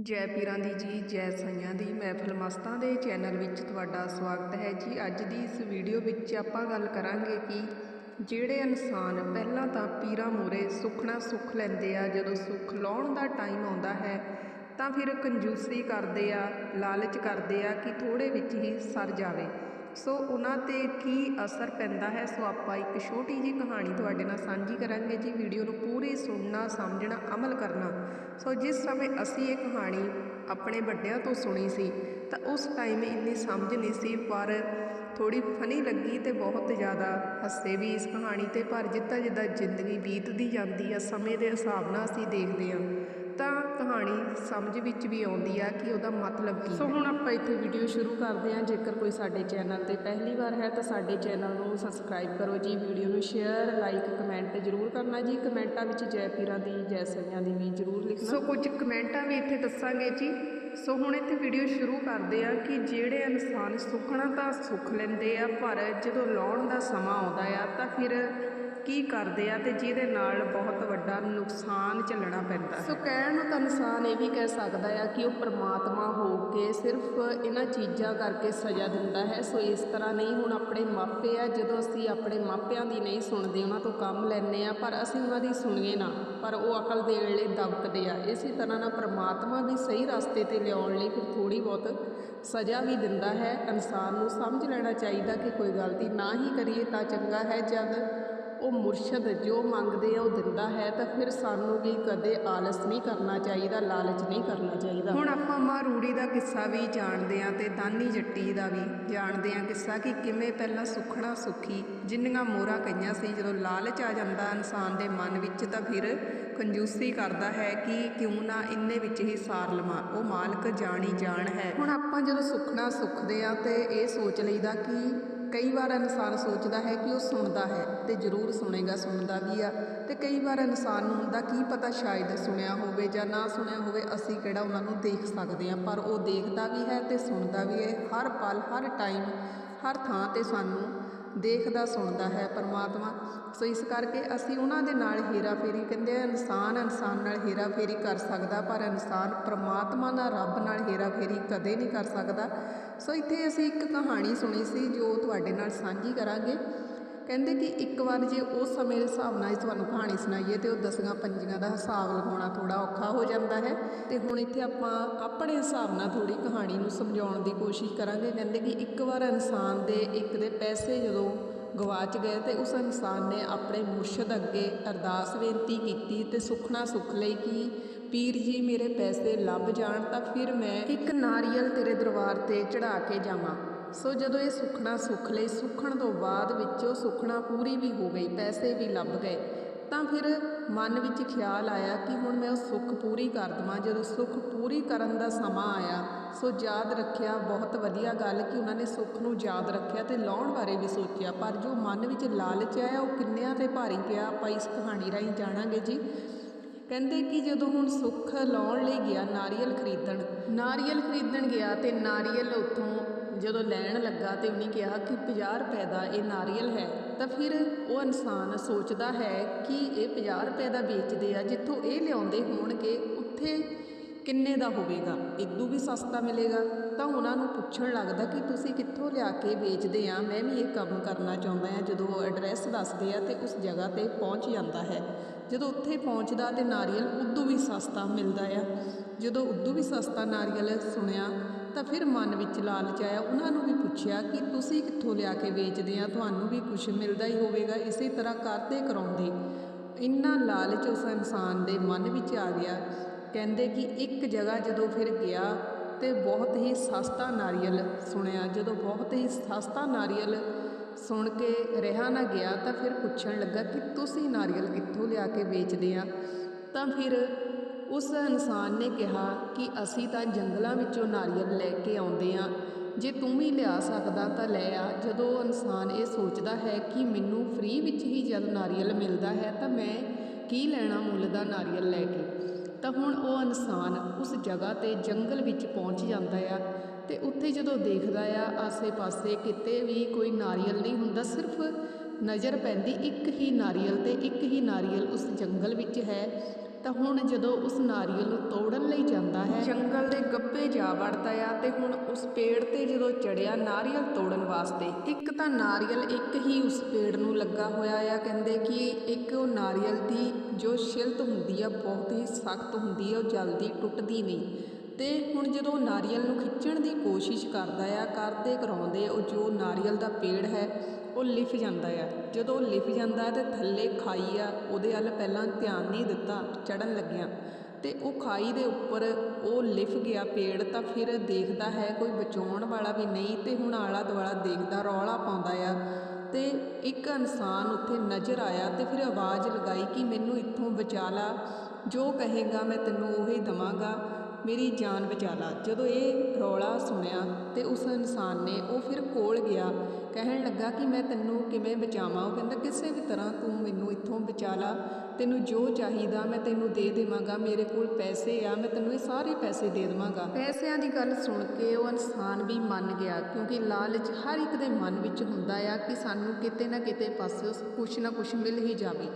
ਜੈ ਪੀਰਾਂ ਦੀ ਜੀ ਜੈ ਸਾਈਆਂ ਦੀ ਮਹਿਫਲ ਮਸਤਾਂ ਦੇ ਚੈਨਲ ਵਿੱਚ ਤੁਹਾਡਾ ਸਵਾਗਤ ਹੈ ਜੀ। ਅੱਜ ਦੀ ਇਸ ਵੀਡੀਓ ਵਿੱਚ ਆਪਾਂ ਗੱਲ ਕਰਾਂਗੇ ਕਿ ਜਿਹੜੇ ਇਨਸਾਨ ਪਹਿਲਾਂ ਤਾਂ ਪੀਰਾਂ ਮੂਹਰੇ ਸੁਖਣਾ ਸੁੱਖ ਲੈਂਦੇ ਆ, ਜਦੋਂ ਸੁੱਖ ਲਾਉਣ ਦਾ ਟਾਈਮ ਆਉਂਦਾ ਹੈ, ਤਾਂ ਫਿਰ ਕੰਜੂਸੀ ਕਰਦੇ ਆ, ਲਾਲਚ ਕਰਦੇ ਆ ਕਿ ਥੋੜੇ ਵਿੱਚ ਹੀ ਸਰ ਜਾਵੇ। ਸੋ ਉਹਨਾਂ ਤੇ ਕੀ ਅਸਰ ਪੈਂਦਾ ਹੈ, ਸੋ ਆਪਾਂ ਇੱਕ ਛੋਟੀ ਜਿਹੀ ਕਹਾਣੀ ਤੁਹਾਡੇ ਨਾਲ ਸਾਂਝੀ ਕਰਾਂਗੇ ਜੀ। ਵੀਡੀਓ ਨੂੰ ਪੂਰੀ ਸੁਣਨਾ, ਸਮਝਣਾ, ਅਮਲ ਕਰਨਾ। ਸੋ ਜਿਸ ਸਮੇਂ ਅਸੀਂ ਇਹ ਕਹਾਣੀ ਆਪਣੇ ਵੱਡਿਆਂ ਤੋਂ ਸੁਣੀ ਸੀ, ਤਾਂ ਉਸ ਟਾਈਮ ਇੰਨੀ ਸਮਝ ਨਹੀਂ ਸੀ, ਪਰ ਥੋੜੀ ਫਨੀ ਲੱਗੀ ਤੇ ਬਹੁਤ ਜ਼ਿਆਦਾ ਹੱਸੇ ਵੀ ਇਸ ਕਹਾਣੀ ਤੇ, ਪਰ ਜਿੱਦਾਂ ਜਿੱਦਾਂ ਜ਼ਿੰਦਗੀ ਬੀਤਦੀ ਜਾਂਦੀ ਆ, ਸਮੇਂ ਦੇ ਹਿਸਾਬ ਨਾਲ ਅਸੀਂ ਦੇਖਦੇ ਹਾਂ। ਕਹਾਣੀ ਸਮਝ ਵਿੱਚ ਵੀ ਆਉਂਦੀ ਆ ਕਿ ਉਹਦਾ ਮਤਲਬ ਕੀ ਸੋ ਹੁਣ ਆਪਾਂ ਇੱਥੇ ਵੀਡੀਓ ਸ਼ੁਰੂ ਕਰਦੇ ਹਾਂ। ਜੇਕਰ ਕੋਈ ਸਾਡੇ ਚੈਨਲ ਤੇ ਪਹਿਲੀ ਵਾਰ ਹੈ ਤਾਂ ਸਾਡੇ ਚੈਨਲ ਨੂੰ ਸਬਸਕ੍ਰਾਈਬ ਕਰੋ ਜੀ। ਵੀਡੀਓ ਨੂੰ ਸ਼ੇਅਰ ਲਾਈਕ ਕਮੈਂਟ ਜ਼ਰੂਰ ਕਰਨਾ ਜੀ। ਕਮੈਂਟਾਂ ਵਿੱਚ ਜੈ ਪੀਰਾਂ ਦੀ ਜੈ ਸਈਆਂ ਦੀ ਵੀ ਜ਼ਰੂਰ ਲਿਖਣਾ। ਸੋ ਕੁਝ ਕਮੈਂਟਾਂ ਵੀ ਇੱਥੇ ਦੱਸਾਂਗੇ ਜੀ। ਸੋ ਹੁਣ ਇੱਥੇ ਵੀਡੀਓ ਸ਼ੁਰੂ ਕਰਦੇ ਆ ਕਿ ਜਿਹੜੇ ਇਨਸਾਨ ਸੁਖਣਾ ਤਾਂ ਸੁੱਖ ਲੈਂਦੇ ਆ ਪਰ ਜਦੋਂ ਲਾਉਣ ਦਾ ਸਮਾਂ ਆਉਂਦਾ ਆ ਤਾਂ ਫਿਰ ਕੀ ਕਰਦੇ ਆ ਤੇ ਜਿਹਦੇ ਨਾਲ ਬਹੁਤ ਵੱਡਾ ਨੁਕਸਾਨ ਝੱਲਣਾ ਪੈਂਦਾ ਸੋ ਕਹਿਣ ਨੂੰ ਤਾਂ ਇਨਸਾਨ ਇਹ ਵੀ ਕਹਿ ਸਕਦਾ ਆ ਕਿ ਉਹ ਪਰਮਾਤਮਾ ਹੋ ਕੇ ਸਿਰਫ ਇਹਨਾਂ ਚੀਜ਼ਾਂ ਕਰਕੇ ਸਜ਼ਾ ਦਿੰਦਾ ਹੈ। ਸੋ ਇਸ ਤਰ੍ਹਾਂ ਨਹੀਂ, ਹੁਣ ਆਪਣੇ ਮਾਪੇ ਆ, ਜਦੋਂ ਅਸੀਂ ਆਪਣੇ ਮਾਪਿਆਂ ਦੀ ਨਹੀਂ ਸੁਣਦੇ, ਉਹਨਾਂ ਤੋਂ ਕੰਮ ਲੈਂਦੇ ਆ, ਪਰ ਅਸੀਂ ਉਹਨਾਂ ਦੀ ਸੁਣੀਏ ਨਾ, ਪਰ ਉਹ ਅਕਲ ਦੇਣ ਲਈ ਦਬਕਦੇ ਆ। ਇਸੇ ਤਰ੍ਹਾਂ ਨਾਲ ਪਰਮਾਤਮਾ ਵੀ ਸਹੀ ਰਸਤੇ ਤੇ ਲਿਆਉਣ ਲਈ ਫਿਰ ਥੋੜੀ ਬਹੁਤ ਸਜ਼ਾ ਵੀ ਦਿੰਦਾ ਹੈ। ਇਨਸਾਨ ਨੂੰ ਸਮਝ ਲੈਣਾ ਚਾਹੀਦਾ ਕਿ ਕੋਈ ਗਲਤੀ ਨਾ ਹੀ ਕਰੀਏ ਤਾਂ ਚੰਗਾ ਹੈ, ਜਦ ਉਹ ਮੁਰਸ਼ਦ ਜੋ ਮੰਗਦੇ ਆ ਉਹ ਦਿੰਦਾ ਹੈ ਤਾਂ ਫਿਰ ਸਾਨੂੰ ਵੀ ਕਦੇ ਆਲਸ ਨਹੀਂ ਕਰਨਾ ਚਾਹੀਦਾ ਲਾਲਚ ਨਹੀਂ ਕਰਨਾ ਚਾਹੀਦਾ। ਹੁਣ ਆਪਾਂ ਮਾਂ ਰੂੜੀ ਦਾ ਕਿੱਸਾ ਵੀ ਜਾਣਦੇ ਆ ਤੇ ਦਾਨੀ ਜੱਟੀ ਦਾ ਵੀ ਜਾਣਦੇ ਆ ਕਿੱਸਾ ਕਿ ਕਿਵੇਂ ਪਹਿਲਾਂ ਸੁਖਣਾ ਸੁਖੀ ਜਿੰਨੀਆਂ ਮੋਹਰਾਂ ਕਈਆਂ ਸੀ ਜਦੋਂ ਲਾਲਚ ਆ ਜਾਂਦਾ ਇਨਸਾਨ ਦੇ ਮਨ ਵਿੱਚ ਤਾਂ ਫਿਰ ਕੰਜੂਸੀ ਕਰਦਾ ਹੈ ਕਿ ਕਿਉਂ ਨਾ ਇੰਨੇ ਵਿੱਚ ਹੀ ਸਾਰ ਲਵਾਂ ਉਹ ਮਾਲਕ ਜਾਣੀ ਜਾਣ ਹੈ। ਹੁਣ ਆਪਾਂ ਜਦੋਂ ਸੁਖਣਾ ਸੁਖਦੇ ਆ ਤੇ ਇਹ ਸੋਚ ਲਈਦਾ ਕਿ ਕਈ ਵਾਰ ਇਨਸਾਨ ਸੋਚਦਾ ਹੈ ਕਿ ਉਹ ਸੁਣਦਾ ਹੈ ਤੇ ਜ਼ਰੂਰ ਸੁਣੇਗਾ, ਸੁਣਦਾ ਵੀ ਆ। ਤੇ ਕਈ ਵਾਰ ਇਨਸਾਨ ਨੂੰ ਹੁੰਦਾ ਕੀ ਪਤਾ ਸ਼ਾਇਦ ਸੁਣਿਆ ਹੋਵੇ ਜਾਂ ਨਾ ਸੁਣਿਆ ਹੋਵੇ, ਅਸੀਂ ਕਿਹੜਾ ਉਹਨਾਂ ਨੂੰ ਦੇਖ ਸਕਦੇ ਹਾਂ, ਪਰ ਉਹ ਦੇਖਦਾ ਵੀ ਹੈ ਤੇ ਸੁਣਦਾ ਵੀ ਹੈ। ਹਰ ਪਲ, ਹਰ ਟਾਈਮ ਹਰ ਥਾਂ ਤੇ ਸਾਨੂੰ ਦੇਖਦਾ, ਸੁਣਦਾ ਹੈ ਪਰਮਾਤਮਾ। ਸੋ ਇਸ ਕਰਕੇ ਅਸੀਂ ਉਹਨਾਂ ਦੇ ਨਾਲ ਹੇਰਾਫੇਰੀ ਕਹਿੰਦੇ ਆ, ਇਨਸਾਨ ਇਨਸਾਨ ਨਾਲ ਹੇਰਾਫੇਰੀ ਕਰ ਸਕਦਾ, ਪਰ ਇਨਸਾਨ ਪਰਮਾਤਮਾ ਨਾਲ ਰੱਬ ਨਾਲ ਹੇਰਾਫੇਰੀ ਕਦੇ ਨਹੀਂ ਕਰ ਸਕਦਾ। ਸੋ ਇੱਥੇ ਅਸੀਂ ਇੱਕ ਕਹਾਣੀ ਸੁਣੀ ਸੀ ਜੋ ਤੁਹਾਡੇ ਨਾਲ ਸਾਂਝੀ ਕਰਾਂਗੇ। ਕਹਿੰਦੇ ਕਿ ਇੱਕ ਵਾਰ ਜੇ ਉਸ ਸਮੇਂ ਦੇ ਹਿਸਾਬ ਨਾਲ ਤੁਹਾਨੂੰ ਕਹਾਣੀ ਸੁਣਾਈਏ ਤੇ ਉਹ ਦਸੀਆਂ ਪੰਜੀਆਂ ਦਾ ਹਿਸਾਬ ਲਗਾਉਣਾ ਥੋੜਾ ਔਖਾ ਹੋ ਜਾਂਦਾ ਹੈ। ਤੇ ਹੁਣ ਇੱਥੇ ਆਪਾਂ ਆਪਣੇ ਹਿਸਾਬ ਨਾਲ ਥੋੜੀ ਕਹਾਣੀ ਨੂੰ ਸਮਝਾਉਣ ਦੀ ਕੋਸ਼ਿਸ਼ ਕਰਾਂਗੇ। ਕਹਿੰਦੇ ਕਿ ਇੱਕ ਵਾਰ ਇਨਸਾਨ ਦੇ ਇੱਕ ਦੇ ਪੈਸੇ ਜਦੋਂ ਗਵਾਚ ਗਏ ਤੇ ਉਸ ਇਨਸਾਨ ਨੇ ਆਪਣੇ ਮੁਰਸ਼ਦ ਅੱਗੇ ਅਰਦਾਸ ਬੇਨਤੀ ਕੀਤੀ ਤੇ ਸੁਖਣਾ ਸੁਖ ਲਈ ਕਿ ਪੀਰ ਜੀ ਮੇਰੇ ਪੈਸੇ ਲੱਭ ਜਾਣ ਤਾਂ ਫਿਰ ਮੈਂ ਇੱਕ ਨਾਰੀਅਲ ਤੇਰੇ ਦਰਬਾਰ ਤੇ ਚੜਾ ਕੇ ਜਾਵਾਂ। ਸੋ ਜਦੋਂ ਇਹ ਸੁਖਣਾ ਸੁਖ ਲਈ ਸੁਖਣ ਤੋਂ ਬਾਅਦ ਵਿੱਚੋਂ ਸੁਖਣਾ ਪੂਰੀ ਵੀ ਹੋ ਗਈ, ਪੈਸੇ ਵੀ ਲੱਭ ਗਏ। ਤਾਂ ਫਿਰ ਮਨ ਵਿੱਚ ਖਿਆਲ ਆਇਆ ਕਿ ਹੁਣ ਮੈਂ ਉਹ ਸੁੱਖ ਪੂਰੀ ਕਰ ਦਵਾਂ। ਜਦੋਂ ਸੁੱਖ ਪੂਰੀ ਕਰਨ ਦਾ ਸਮਾਂ ਆਇਆ, ਸੋ ਯਾਦ ਰੱਖਿਆ, ਬਹੁਤ ਵਧੀਆ ਗੱਲ ਕਿ ਉਹਨਾਂ ਨੇ ਸੁੱਖ ਨੂੰ ਯਾਦ ਰੱਖਿਆ ਤੇ ਲਾਉਣ ਬਾਰੇ ਵੀ ਸੋਚਿਆ। ਪਰ ਜੋ ਮਨ ਵਿੱਚ ਲਾਲਚ ਆਇਆ, ਉਹ ਕਿੰਨਿਆਂ ਤੇ ਭਾਰੀ ਪਿਆ, ਆਪਾਂ ਇਸ ਕਹਾਣੀ ਰਾਹੀਂ ਜਾਣਾਂਗੇ ਜੀ। ਕਹਿੰਦੇ ਕਿ ਜਦੋਂ ਹੁਣ ਸੁੱਖ ਲਾਉਣ ਲਈ ਗਿਆ ਨਾਰੀਅਲ ਖਰੀਦਣ ਨਾਰੀਅਲ ਖਰੀਦਣ ਗਿਆ ਤੇ ਨਾਰੀਅਲ ਉੱਥੋਂ ਜਦੋਂ ਲੈਣ ਲੱਗਾ ਤੇ ਉਹਨੇ ਕਿਹਾ ਕਿ 50 ਰੁਪਏ ਦਾ ਇਹ ਨਾਰੀਅਲ ਹੈ, ਤਾਂ ਫਿਰ ਉਹ ਇਨਸਾਨ ਸੋਚਦਾ ਹੈ ਕਿ ਇਹ 50 ਰੁਪਏ ਦਾ ਵੇਚਦੇ ਆ, ਜਿੱਥੋਂ ਇਹ ਲਿਆਉਂਦੇ ਹੋਣਗੇ, ਉੱਥੇ ਕਿੰਨੇ ਦਾ ਹੋਵੇਗਾ? ਇਦੋਂ ਵੀ ਸਸਤਾ ਮਿਲੇਗਾ। ਤਾਂ ਉਹਨਾਂ ਨੂੰ ਪੁੱਛਣ ਲੱਗਦਾ ਕਿ ਤੁਸੀਂ ਕਿੱਥੋਂ ਲਿਆ ਕੇ ਵੇਚਦੇ ਆ? ਮੈਂ ਵੀ ਇਹ ਕੰਮ ਕਰਨਾ ਚਾਹੁੰਦਾ ਹਾਂ ਜਦੋਂ ਉਹ ਐਡਰੈਸ ਦੱਸਦੇ ਆ ਤੇ ਉਸ ਜਗ੍ਹਾ ਤੇ ਪਹੁੰਚ ਜਾਂਦਾ ਹੈ। ਜਦੋਂ ਉੱਥੇ ਪਹੁੰਚਦਾ ਤੇ ਨਾਰੀਅਲ ਉਦੋਂ ਵੀ ਸਸਤਾ ਮਿਲਦਾ ਆ। ਜਦੋਂ ਉਦੋਂ ਵੀ ਸਸਤਾ ਨਾਰੀਅਲ ਸੁਣਿਆ, ਤਾਂ ਫਿਰ ਮਨ ਵਿੱਚ ਲਾਲਚ ਆਇਆ। ਉਹਨਾਂ ਨੂੰ ਵੀ ਪੁੱਛਿਆ ਕਿ ਤੁਸੀਂ ਕਿੱਥੋਂ ਲਿਆ ਕੇ ਵੇਚਦੇ ਆ? ਤੁਹਾਨੂੰ ਵੀ ਕੁਝ ਮਿਲਦਾ ਹੀ ਹੋਵੇਗਾ, ਇਸੇ ਤਰ੍ਹਾਂ ਕਰਦੇ ਕਰਾਉਂਦੇ। ਇੰਨਾ ਲਾਲਚ ਉਸ ਇਨਸਾਨ ਦੇ ਮਨ ਵਿੱਚ ਆ ਗਿਆ। ਕਹਿੰਦੇ ਕਿ ਇੱਕ ਜਗ੍ਹਾ ਜਦੋਂ ਫਿਰ ਗਿਆ ਤੇ ਬਹੁਤ ਹੀ ਸਸਤਾ ਨਾਰੀਅਲ ਸੁਣਿਆ। ਜਦੋਂ ਬਹੁਤ ਹੀ ਸਸਤਾ ਨਾਰੀਅਲ ਸੁਣ ਕੇ ਰਿਹਾ ਨਾ ਗਿਆ ਤਾਂ ਫਿਰ ਪੁੱਛਣ ਲੱਗਾ ਕਿ ਤੁਸੀਂ ਨਾਰੀਅਲ ਕਿੱਥੋਂ ਲਿਆ ਕੇ ਵੇਚਦੇ ਆ? ਤਾਂ ਫਿਰ ਉਸ ਇਨਸਾਨ ਨੇ ਕਿਹਾ ਕਿ ਅਸੀਂ ਤਾਂ ਜੰਗਲਾਂ ਵਿੱਚੋਂ ਨਾਰੀਅਲ ਲੈ ਕੇ ਆਉਂਦੇ ਆ। ਜੇ ਤੂੰ ਵੀ ਲਿਆ ਸਕਦਾ ਤਾਂ ਲੈ ਆ। ਜਦੋਂ ਇਨਸਾਨ ਇਹ ਸੋਚਦਾ ਹੈ ਕਿ ਮੈਨੂੰ ਫ੍ਰੀ ਵਿੱਚ ਹੀ ਜਦ ਨਾਰੀਅਲ ਮਿਲਦਾ ਹੈ ਤਾਂ ਮੈਂ ਕੀ ਲੈਣਾ ਮੁੱਲ ਦਾ ਨਾਰੀਅਲ ਲੈ ਕੇ? ਤਾਂ ਹੁਣ ਉਹ ਇਨਸਾਨ ਉਸ ਜਗ੍ਹਾ ਤੇ ਜੰਗਲ ਵਿੱਚ ਪਹੁੰਚ ਜਾਂਦਾ ਆ। ਤੇ ਉੱਥੇ ਜਦੋਂ ਦੇਖਦਾ ਆ, ਆਸੇ-ਪਾਸੇ ਕਿਤੇ ਵੀ ਕੋਈ ਨਾਰੀਅਲ ਨਹੀਂ ਹੁੰਦਾ, ਸਿਰਫ ਨਜ਼ਰ ਪੈਂਦੀ, ਇੱਕ ਹੀ ਨਾਰੀਅਲ ਤੇ ਇੱਕ ਹੀ ਨਾਰੀਅਲ ਉਸ ਜੰਗਲ ਵਿੱਚ ਹੈ। ਤਾਂ ਹੁਣ ਜਦੋਂ ਉਸ ਨਾਰੀਅਲ ਨੂੰ ਤੋੜਨ ਲਈ ਜਾਂਦਾ ਹੈ, ਜੰਗਲ ਦੇ ਗੱਪੇ ਜਾ ਵੜਦਾ ਆ ਤੇ ਹੁਣ ਉਸ ਪੇੜ ਤੇ ਜਦੋਂ ਚੜਿਆ ਨਾਰੀਅਲ ਤੋੜਨ ਵਾਸਤੇ, ਇੱਕ ਤਾਂ ਨਾਰੀਅਲ ਇੱਕ ਹੀ ਉਸ ਪੇੜ ਨੂੰ ਲੱਗਾ ਹੋਇਆ ਆ, ਕਹਿੰਦੇ ਕਿ ਇੱਕ ਉਹ ਨਾਰੀਅਲ ਦੀ ਜੋ ਛਿਲਤ ਹੁੰਦੀ ਆ, ਬਹੁਤ ਹੀ ਸਖਤ ਹੁੰਦੀ ਆ, ਉਹ ਜਲਦੀ ਟੁੱਟਦੀ ਨਹੀਂ। ਤੇ ਹੁਣ ਜਦੋਂ ਨਾਰੀਅਲ ਨੂੰ ਖਿੱਚਣ ਦੀ ਕੋਸ਼ਿਸ਼ ਕਰਦਾ ਆ, ਕਰਦੇ ਕਰਾਉਂਦੇ ਉਹ ਜੋ ਨਾਰੀਅਲ ਦਾ ਪੇੜ ਹੈ, ਉਹ ਲਿਫ ਜਾਂਦਾ ਆ। ਜਦੋਂ ਉਹ ਲਿਫ ਜਾਂਦਾ ਤੇ ਥੱਲੇ ਖਾਈ ਆ, ਉਹਦੇ ਵੱਲ ਪਹਿਲਾਂ ਧਿਆਨ ਨਹੀਂ ਦਿੱਤਾ ਚੜਨ ਲੱਗਿਆ। ਤੇ ਉਹ ਖਾਈ ਦੇ ਉੱਪਰ ਉਹ ਲਿਫ ਗਿਆ ਪੇੜ, ਤਾਂ ਫਿਰ ਦੇਖਦਾ ਹੈ ਕੋਈ ਬਚਾਉਣ ਵਾਲਾ ਵੀ ਨਹੀਂ, ਤੇ ਹੁਣ ਆਲਾ ਦੁਆਲਾ ਦੇਖਦਾ, ਰੌਲਾ ਪਾਉਂਦਾ ਆ। ਤੇ ਇੱਕ ਇਨਸਾਨ ਉੱਥੇ ਨਜ਼ਰ ਆਇਆ ਤੇ ਫਿਰ ਆਵਾਜ਼ ਲਗਾਈ ਕਿ ਮੈਨੂੰ ਇੱਥੋਂ ਬਚਾ ਲਾ, ਜੋ ਕਹੇਗਾ ਮੈਂ ਤੈਨੂੰ ਉਹੀ ਦਵਾਂਗਾ। ਮੇਰੀ ਜਾਨ ਬਚਾ ਲਾ। ਜਦੋਂ ਇਹ ਰੌਲਾ ਸੁਣਿਆ ਤੇ ਉਸ ਇਨਸਾਨ ਨੇ ਉਹ ਫਿਰ ਕੋਲ ਗਿਆ, ਕਹਿਣ ਲੱਗਾ ਕਿ ਮੈਂ ਤੈਨੂੰ ਕਿਵੇਂ ਬਚਾਵਾਂ? ਉਹ ਕਹਿੰਦਾ, ਕਿਸੇ ਵੀ ਤਰ੍ਹਾਂ ਤੂੰ ਮੈਨੂੰ ਇੱਥੋਂ ਬਚਾ ਲਾ। ਤੈਨੂੰ ਜੋ ਚਾਹੀਦਾ ਮੈਂ ਤੈਨੂੰ ਦੇ ਦੇਵਾਂਗਾ। ਮੇਰੇ ਕੋਲ ਪੈਸੇ ਆ, ਮੈਂ ਤੈਨੂੰ ਇਹ ਸਾਰੇ ਪੈਸੇ ਦੇ ਦੇਵਾਂਗਾ। ਪੈਸਿਆਂ ਦੀ ਗੱਲ ਸੁਣ ਕੇ ਉਹ ਇਨਸਾਨ ਵੀ ਮੰਨ ਗਿਆ, ਕਿਉਂਕਿ ਲਾਲਚ ਹਰ ਇੱਕ ਦੇ ਮਨ ਵਿੱਚ ਹੁੰਦਾ ਆ ਕਿ ਸਾਨੂੰ ਕਿਤੇ ਨਾ ਕਿਤੇ ਪਾਸੇ ਕੁਛ ਨਾ ਕੁਛ ਮਿਲ ਹੀ ਜਾਵੇ।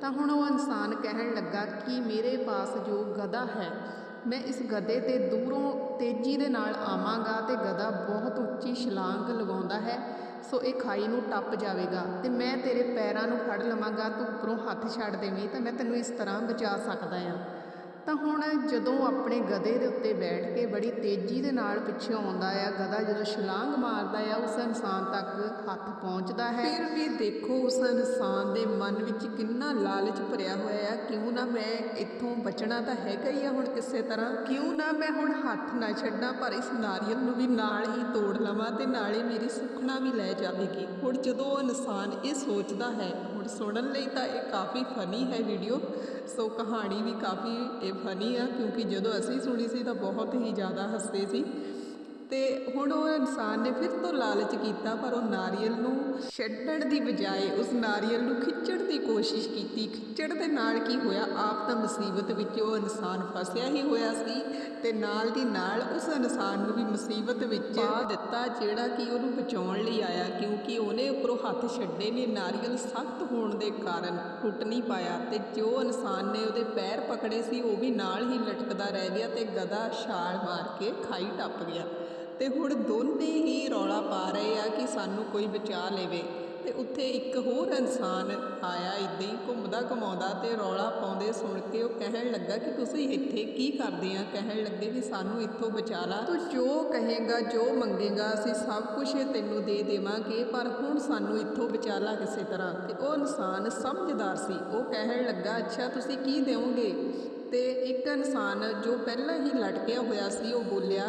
ਤਾਂ ਹੁਣ ਉਹ ਇਨਸਾਨ ਕਹਿਣ ਲੱਗਾ ਕਿ ਮੇਰੇ ਪਾਸ ਜੋ ਗਧਾ ਹੈ ਮੈਂ ਇਸ ਗਧੇ ਤੇ ਦੂਰੋਂ ਤੇਜ਼ੀ ਦੇ ਨਾਲ ਆਵਾਂਗਾ ਤੇ ਗਧਾ ਬਹੁਤ ਉੱਚੀ ਛਲਾਂਗ ਲਗਾਉਂਦਾ ਹੈ, ਸੋ ਇਹ ਖਾਈ ਨੂੰ ਟੱਪ ਜਾਵੇਗਾ ਤੇ ਮੈਂ ਤੇਰੇ ਪੈਰਾਂ ਨੂੰ ਫੜ ਲਵਾਂਗਾ, ਤੂੰ ਉੱਪਰੋਂ ਹੱਥ ਛੱਡ ਦੇਵੇਂ, ਤਾਂ ਮੈਂ ਤੈਨੂੰ ਇਸ ਤਰ੍ਹਾਂ ਬਚਾ ਸਕਦਾ ਆ ਤਾਂ ਹੁਣ ਜਦੋਂ ਆਪਣੇ ਗਧੇ ਦੇ ਉੱਤੇ ਬੈਠ ਕੇ ਬੜੀ ਤੇਜ਼ੀ ਦੇ ਨਾਲ ਪਿੱਛੇ ਆਉਂਦਾ ਆ, ਗਧਾ ਜਦੋਂ ਛਲਾਂਗ ਮਾਰਦਾ ਆ, ਉਸ ਇਨਸਾਨ ਤੱਕ ਹੱਥ ਪਹੁੰਚਦਾ ਹੈ। ਫਿਰ ਵੀ ਦੇਖੋ ਉਸ ਇਨਸਾਨ ਦੇ ਮਨ ਵਿੱਚ ਕਿੰਨਾ ਲਾਲਚ ਭਰਿਆ ਹੋਇਆ ਆ, ਕਿਉਂ ਨਾ ਮੈਂ ਇੱਥੋਂ ਬਚਣਾ ਤਾਂ ਹੈਗਾ ਹੀ ਆ ਹੁਣ ਕਿਸੇ ਤਰ੍ਹਾਂ। ਕਿਉਂ ਨਾ ਮੈਂ ਹੁਣ ਹੱਥ ਨਾ ਛੱਡਾਂ, ਪਰ ਇਸ ਨਾਰੀਅਲ ਨੂੰ ਵੀ ਨਾਲ ਹੀ ਤੋੜ ਲਵਾਂ ਤੇ ਨਾਲੇ ਮੇਰੀ ਸੁਖਣਾ ਵੀ ਲੈ ਜਾਵੇਗੀ। ਹੁਣ ਜਦੋਂ ਉਹ ਇਨਸਾਨ ਇਹ ਸੋਚਦਾ ਹੈ ਸੁਣਨ ਲਈ ਤਾਂ ਇਹ ਕਾਫੀ ਫਨੀ ਹੈ ਵੀਡੀਓ ਸੋ ਕਹਾਣੀ ਵੀ ਕਾਫੀ ਇਹ ਫਨੀ ਆ, ਕਿਉਂਕਿ ਜਦੋਂ ਅਸੀਂ ਸੁਣੀ ਸੀ ਤਾਂ ਬਹੁਤ ਹੀ ਜ਼ਿਆਦਾ ਹੱਸੇ ਸੀ। ਤੇ ਹੁਣ ਉਹ ਇਨਸਾਨ ਨੇ ਫਿਰ ਤੋਂ ਲਾਲਚ ਕੀਤਾ, ਪਰ ਉਹ ਨਾਰੀਅਲ ਨੂੰ ਛੱਡਣ ਦੀ ਬਜਾਏ ਉਸ ਨਾਰੀਅਲ ਨੂੰ ਖਿੱਚਣ ਦੀ ਕੋਸ਼ਿਸ਼ ਕੀਤੀ। ਖਿੱਚਣ ਦੇ ਨਾਲ ਕੀ ਹੋਇਆ? ਆਪ ਤਾਂ ਮੁਸੀਬਤ ਵਿੱਚ ਉਹ ਇਨਸਾਨ ਫਸਿਆ ਹੀ ਹੋਇਆ ਸੀ ਤੇ ਨਾਲ ਦੀ ਨਾਲ ਉਸ ਇਨਸਾਨ ਨੂੰ ਵੀ ਮੁਸੀਬਤ ਵਿੱਚ ਪਾ ਦਿੱਤਾ, ਜਿਹੜਾ ਕਿ ਉਹਨੂੰ ਬਚਾਉਣ ਲਈ ਆਇਆ, ਕਿਉਂਕਿ ਉਹਨੇ ਉੱਪਰੋਂ ਹੱਥ ਛੱਡੇ ਨੇ। ਨਾਰੀਅਲ ਸਖਤ ਹੋਣ ਦੇ ਕਾਰਨ ਟੁੱਟ ਨਹੀਂ ਪਾਇਆ ਤੇ ਜੋ ਇਨਸਾਨ ਨੇ ਉਹਦੇ ਪੈਰ ਪਕੜੇ ਸੀ, ਉਹ ਵੀ ਨਾਲ ਹੀ ਲਟਕਦਾ ਰਹਿ ਗਿਆ ਤੇ ਗਧਾ ਛਾਲ ਮਾਰ ਕੇ ਖਾਈ ਟੱਪ ਗਿਆ। ਤੇ ਹੁਣ ਦੋਨੇ ਹੀ ਰੌਲਾ ਪਾ ਰਹੇ ਆ ਕਿ ਸਾਨੂੰ ਕੋਈ ਬਚਾ ਲਵੇ। ਤੇ ਉੱਥੇ ਇੱਕ ਹੋਰ ਇਨਸਾਨ ਆਇਆ, ਇਦਾਂ ਹੀ ਘੁੰਮਦਾ ਘਮਾਉਂਦਾ ਤੇ ਰੌਲਾ ਪਾਉਂਦੇ ਸੁਣ ਕੇ ਉਹ ਕਹਿਣ ਲੱਗਾ ਕਿ ਤੁਸੀਂ ਇੱਥੇ ਕੀ ਕਰਦੇ ਆ? ਕਹਿਣ ਲੱਗੇ ਵੀ ਸਾਨੂੰ ਇੱਥੋਂ ਬਚਾ ਲਾ। ਤੂੰ ਜੋ ਕਹੇਗਾ, ਜੋ ਮੰਗੇਗਾ, ਅਸੀਂ ਸਭ ਕੁਝ ਤੈਨੂੰ ਦੇ ਦੇਵਾਂਗੇ, ਪਰ ਹੁਣ ਸਾਨੂੰ ਇੱਥੋਂ ਬਚਾ ਲਾ ਕਿਸੇ ਤਰ੍ਹਾਂ। ਤੇ ਉਹ ਇਨਸਾਨ ਸਮਝਦਾਰ ਸੀ। ਉਹ ਕਹਿਣ ਲੱਗਾ, ਅੱਛਾ, ਤੁਸੀਂ ਕੀ ਦਿਓਗੇ? ਅਤੇ ਇੱਕ ਇਨਸਾਨ ਜੋ ਪਹਿਲਾਂ ਹੀ ਲਟਕਿਆ ਹੋਇਆ ਸੀ, ਉਹ ਬੋਲਿਆ,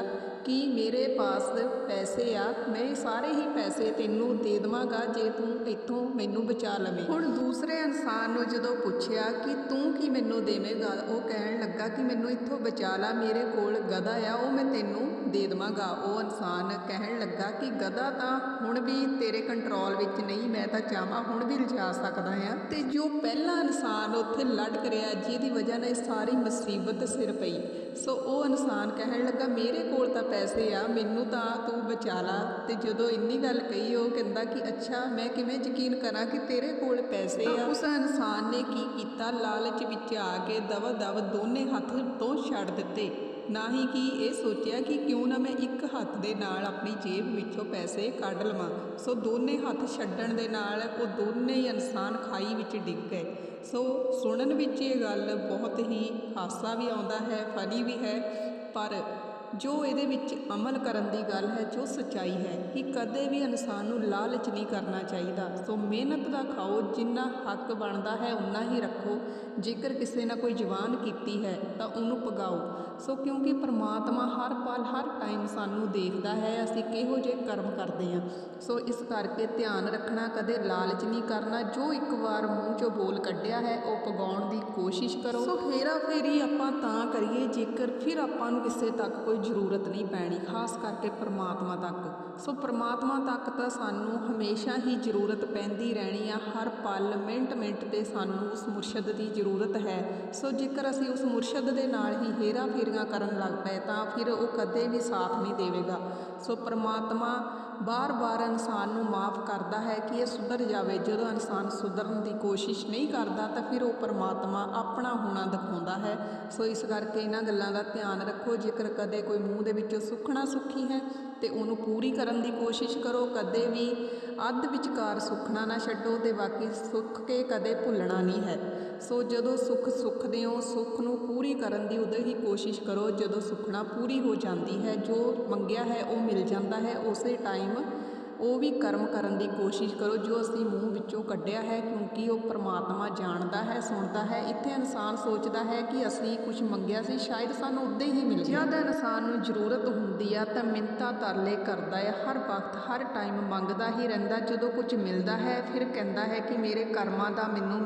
ਕਿ ਮੇਰੇ ਪਾਸ ਪੈਸੇ ਆ? ਮੈਂ ਸਾਰੇ ਹੀ ਪੈਸੇ ਤੈਨੂੰ ਦੇ ਦੇਵਾਂਗਾ ਜੇ ਤੂੰ ਇੱਥੋਂ ਮੈਨੂੰ ਬਚਾ ਲਵੇਂ ਹੁਣ ਦੂਸਰੇ ਇਨਸਾਨ ਨੂੰ ਜਦੋਂ ਪੁੱਛਿਆ ਕਿ ਤੂੰ ਕੀ ਮੈਨੂੰ ਦੇਵੇਂਗਾ, ਉਹ ਕਹਿਣ ਲੱਗਾ ਕਿ ਮੈਨੂੰ ਇੱਥੋਂ ਬਚਾ ਲਾ, ਮੇਰੇ ਕੋਲ ਗਧਾ ਆ, ਉਹ ਮੈਂ ਤੈਨੂੰ ਦੇ ਦੇਵਾਂਗਾ। ਉਹ ਇਨਸਾਨ ਕਹਿਣ ਲੱਗਾ ਕਿ ਗਧਾ ਤਾਂ ਹੁਣ ਵੀ ਤੇਰੇ ਕੰਟਰੋਲ ਵਿੱਚ ਨਹੀਂ, ਮੈਂ ਤਾਂ ਚਾਹਾਂ ਹੁਣ ਵੀ ਲਿਜਾ ਸਕਦਾ ਆ ਤੇ ਜੋ ਪਹਿਲਾ ਇਨਸਾਨ ਉੱਥੇ ਲਟਕ ਰਿਹਾ ਜਿਹਦੀ ਵਜ੍ਹਾ ਨਾਲ ਸਾਰੀ ਮੁਸੀਬਤ ਸਿਰ ਪਈ। ਸੋ ਉਹ ਇਨਸਾਨ ਕਹਿਣ ਲੱਗਾ, ਮੇਰੇ ਕੋਲ ਤਾਂ ਪੈਸੇ ਆ, ਮੈਨੂੰ ਤਾਂ ਤੂੰ ਬਚਾ ਲਾ। ਤੇ ਜਦੋਂ ਇੰਨੀ ਗੱਲ ਕਹੀ, ਉਹ ਕਹਿੰਦਾ ਕਿ, ਅੱਛਾ, ਮੈਂ ਕਿਵੇਂ ਯਕੀਨ ਕਰਾਂ ਕਿ ਤੇਰੇ ਕੋਲ ਪੈਸੇ ਆ? ਉਸ ਇਨਸਾਨ ਨੇ ਕੀ ਕੀਤਾ? ਲਾਲਚ ਵਿੱਚ ਆ ਕੇ ਦਵਾ ਦਵ ਦੋਨੇ ਹੱਥ ਤੋਂ ਛੱਡ ਦਿੱਤੇ। ਨਾ ਹੀ ਕਿ ਇਹ ਸੋਚਿਆ ਕਿ ਕਿਉਂ ਨਾ ਮੈਂ ਇੱਕ ਹੱਥ ਦੇ ਨਾਲ ਆਪਣੀ ਜੇਬ ਵਿੱਚੋਂ ਪੈਸੇ ਕੱਢ ਲਵਾਂ। ਸੋ ਦੋਨੇ ਹੱਥ ਛੱਡਣ ਦੇ ਨਾਲ ਉਹ ਦੋਨੇ ਇਨਸਾਨ ਖਾਈ ਵਿੱਚ ਡਿੱਗ ਗਏ। ਸੋ ਸੁਣਨ ਵਿੱਚ ਇਹ ਗੱਲ ਬਹੁਤ ਹੀ ਹਾਸਾ ਵੀ ਆਉਂਦਾ ਹੈ ਫਨੀ ਵੀ ਹੈ, ਪਰ ਜੋ ਇਹਦੇ ਵਿੱਚ ਅਮਲ ਕਰਨ ਦੀ ਗੱਲ ਹੈ, ਜੋ ਸੱਚਾਈ ਹੈ ਕਿ ਕਦੇ ਵੀ ਇਨਸਾਨ ਨੂੰ ਲਾਲਚ ਨਹੀਂ ਕਰਨਾ ਚਾਹੀਦਾ। ਸੋ ਮਿਹਨਤ ਦਾ ਖਾਓ, ਜਿੰਨਾ ਹੱਕ ਬਣਦਾ ਹੈ ਉਨਾ ਹੀ ਰੱਖੋ। ਜੇਕਰ ਕਿਸੇ ਨੇ ਕੋਈ ਜਵਾਨ ਕੀਤੀ ਹੈ, ਤਾਂ ਉਹਨੂੰ ਪਗਾਓ। ਸੋ ਕਿਉਂਕਿ ਪਰਮਾਤਮਾ ਹਰ ਪਲ, ਹਰ ਟਾਈਮ ਸਾਨੂੰ ਦੇਖਦਾ ਹੈ, ਅਸੀਂ ਕਿਹੋ ਜਿਹੇ ਕਰਮ ਕਰਦੇ ਹਾਂ। ਸੋ ਇਸ ਕਰਕੇ ਧਿਆਨ ਰੱਖਣਾ, ਕਦੇ ਲਾਲਚ ਨਹੀਂ ਕਰਨਾ। ਜੋ ਇੱਕ ਵਾਰ ਮੂੰਹ ਚੋਂ ਬੋਲ ਕੱਢਿਆ ਹੈ, ਉਹ ਪਗਾਉਣ ਦੀ ਕੋਸ਼ਿਸ਼ ਕਰੋ। ਸੋ ਹੇਰਾ ਫੇਰੀ ਆਪਾਂ ਤਾਂ ਕਰੀਏ, ਜੇਕਰ ਫਿਰ ਆਪਾਂ ਨੂੰ ਕਿਸੇ ਤੱਕ ਕੋਈ ਜ਼ਰੂਰਤ ਨਹੀਂ ਪੈਣੀ, ਖਾਸ ਕਰਕੇ ਪਰਮਾਤਮਾ ਤੱਕ। ਸੋ ਪਰਮਾਤਮਾ ਤੱਕ ਤਾਂ ਸਾਨੂੰ ਹਮੇਸ਼ਾ ਹੀ ਜ਼ਰੂਰਤ ਪੈਂਦੀ ਰਹਿਣੀ ਆ, ਹਰ ਪਲ ਮਿੰਟ ਮਿੰਟ ਤੇ ਸਾਨੂੰ ਉਸ ਮੁਰਸ਼ਦ ਦੀ ਜ਼ਰੂਰਤ ਹੈ। ਸੋ ਜੇਕਰ ਅਸੀਂ ਉਸ ਮੁਰਸ਼ਦ ਦੇ ਨਾਲ ਹੀ ਹੇਰਾ ਫੇਰੀਆਂ ਕਰਨ ਲੱਗ ਪਏ, ਤਾਂ ਫਿਰ ਉਹ ਕਦੇ ਵੀ ਸਾਥ ਨਹੀਂ ਦੇਵੇਗਾ। ਸੋ ਪਰਮਾਤਮਾ ਬਾਰ-ਬਾਰ ਇਨਸਾਨ ਨੂੰ ਮਾਫ ਕਰਦਾ ਹੈ ਕਿ ਇਹ ਸੁਧਰ ਜਾਵੇ। ਜਦੋਂ ਇਨਸਾਨ ਸੁਧਰਨ ਦੀ ਕੋਸ਼ਿਸ਼ ਨਹੀਂ ਕਰਦਾ, ਤਾਂ ਫਿਰ ਉਹ ਪਰਮਾਤਮਾ ਆਪਣਾ ਹੋਣਾ ਦਿਖਾਉਂਦਾ ਹੈ। ਸੋ ਇਸ ਕਰਕੇ ਇਹਨਾਂ ਗੱਲਾਂ ਦਾ ਧਿਆਨ ਰੱਖੋ। ਜੇਕਰ ਕਦੇ ਕੋਈ ਮੂੰਹ ਦੇ ਵਿੱਚੋਂ ਸੁੱਖਣਾ ਸੁੱਖੀ ਹੈ, ਤੇ ਉਹਨੂੰ ਪੂਰੀ ਕਰਨ ਦੀ ਕੋਸ਼ਿਸ਼ ਕਰੋ। ਕਦੇ ਵੀ ਅੱਧ ਵਿਚਕਾਰ ਸੁੱਖਣਾ ਨਾ ਛੱਡੋ, ਤੇ ਬਾਕੀ ਸੁੱਖ ਕੇ ਕਦੇ ਭੁੱਲਣਾ ਨਹੀਂ ਹੈ। ਸੋ ਜਦੋਂ ਸੁੱਖ ਸੁੱਖਦੇ ਹੋ, ਸੁੱਖ ਨੂੰ ਪੂਰੀ ਕਰਨ ਦੀ ਉਦੋਂ ਹੀ ਕੋਸ਼ਿਸ਼ ਕਰੋ, ਜਦੋਂ ਸੁੱਖਣਾ ਪੂਰੀ ਹੋ ਜਾਂਦੀ ਹੈ, ਜੋ ਮੰਗਿਆ ਹੈ ਉਹ ਮਿਲ ਜਾਂਦਾ ਹੈ, ਉਸੇ ਟਾਈਮ ਉਹ ਵੀ ਕਰਮ ਕਰਨ ਦੀ ਕੋਸ਼ਿਸ਼ ਕਰੋ ਜੋ ਅਸੀਂ ਮੂੰਹ ਵਿੱਚੋਂ ਕੱਢਿਆ ਹੈ, ਕਿਉਂਕਿ ਉਹ ਪ੍ਰਮਾਤਮਾ ਜਾਣਦਾ ਹੈ, ਸੁਣਦਾ ਹੈ, ਇੱਥੇ ਇਨਸਾਨ ਸੋਚਦਾ ਹੈ ਕਿ ਅਸੀਂ ਕੁਝ ਮੰਗਿਆ ਸੀ, ਸ਼ਾਇਦ ਸਾਨੂੰ ਉੱਦੇ ਹੀ ਮਿਲ ਗਿਆ। ਜਦ ਇਨਸਾਨ ਨੂੰ ਜ਼ਰੂਰਤ ਹੁੰਦੀ ਆ ਤਾਂ ਮਿੰਤਾ ਤਰਲੇ ਕਰਦਾ ਹੈ, ਹਰ ਵਕਤ, ਹਰ ਟਾਈਮ ਮੰਗਦਾ ਹੀ ਰਹਿੰਦਾ, ਜਦੋਂ ਕੁਝ ਮਿਲਦਾ ਹੈ, ਫਿਰ ਕਹਿੰਦਾ ਹੈ ਕਿ ਮੇਰੇ ਕਰਮਾਂ ਦਾ ਮੈਨੂੰ